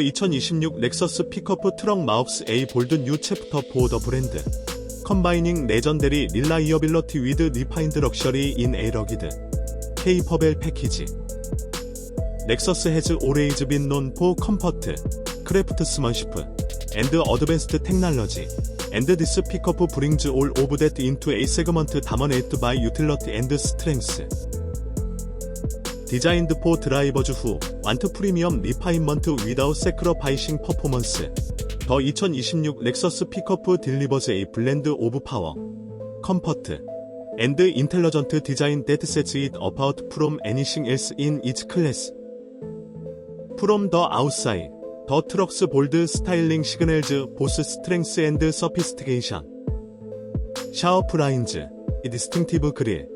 2026 렉서스 픽업 트럭 마우스 A 볼드 뉴 챕터 포더 브랜드. 컴바이닝 레전데리 릴라이어빌러티 위드 리파인드 럭셔리 인 에러기드. K-퍼벨 패키지. 넥서스 해즈 오레이즈 빈 논 포 컴퍼트. 크래프트 스먼시프. 앤드 어드밴스드 테크놀로지. 앤드 디스 픽업 브링즈 올 오브 댓 인투 에이 세그먼트 다머네이트 바이 유틸러티 앤드 스트렝스 디자인드 포 드라이버즈 후 완트 프리미엄 리파인먼트 위다우 세크러파이싱 퍼포먼스. 더 2026 렉서스 픽업 딜리버즈 에이 블렌드 오브 파워. 컴퍼트. 앤드 인텔러전트 디자인 데트 세츠 잇 어파웃 프롬 애니싱 엘스 인 이츠 클래스. 프롬 더 아웃사이드. 더 트럭스 볼드 스타일링 시그널즈 보스 스트렝스 앤드 서피스티게이션. 샤워 프 라인즈. 이 디스팅티브 그릴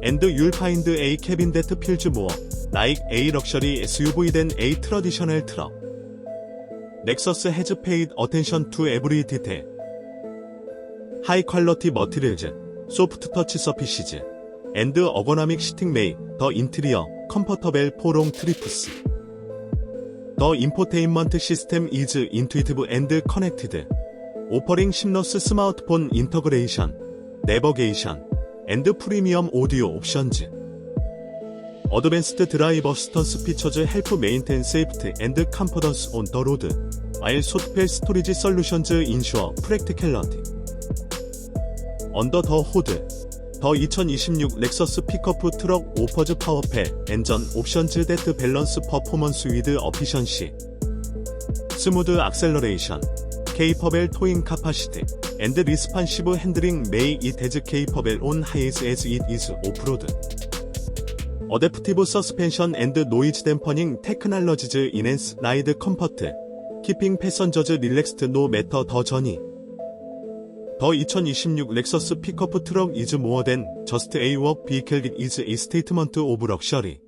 앤드 소트벨 피처즈 라이크 프로텍티브 스키드 플레이즈 웨더 네버게이팅 비지시드 스트리츠 오어 익스플로링 더 트레일즈 디스 픽업 메인테인즈 에 컴퍼던트 스탠스 온 에브리 서피스 스태프 인사이드 앤드 율 파인드 A 캐빈 데트 필즈 모어 라이크 A 럭셔리 SUV 된 A 트러디셔널 트럭 넥서스 해즈 페이드 어텐션 투 에브리 디테일 하이 퀄러티 머티리얼즈 소프트 터치 서피시즈 앤드 프리미엄 오디오 옵션즈 어드밴스드 드라이버 스턴 스 피처즈 헬프 메인텐 세이프트 앤드 컴퍼던스 온 더 로드 와일 소트펠 스토리지 솔루션즈 인슈어 프랙티켈러티 언더 더 호드 더 2026 렉서스 픽업 트럭 오퍼즈 파워펠 엔전 옵션즈 데트 밸런스 퍼포먼스 위드 어피션시 스무드 악셀러레이션 케이퍼벨 토잉 카파시티 앤드 리스판시브 핸들링 메이 이 데즈 케이퍼벨 온 하이즈 에즈 잇 이즈 오프로드 어댑티브 서스펜션 앤드 노이즈 댐퍼닝 테크놀로지즈 인엔스 라이드 컴퍼트 키핑 패선저즈 릴렉스트 노 매터 더 저니 더2026 렉서스 픽업 트럭 이즈 모어 댄 저스트 에이 웍 비클 잇 이즈 이 스테이트먼트 오브 럭셔리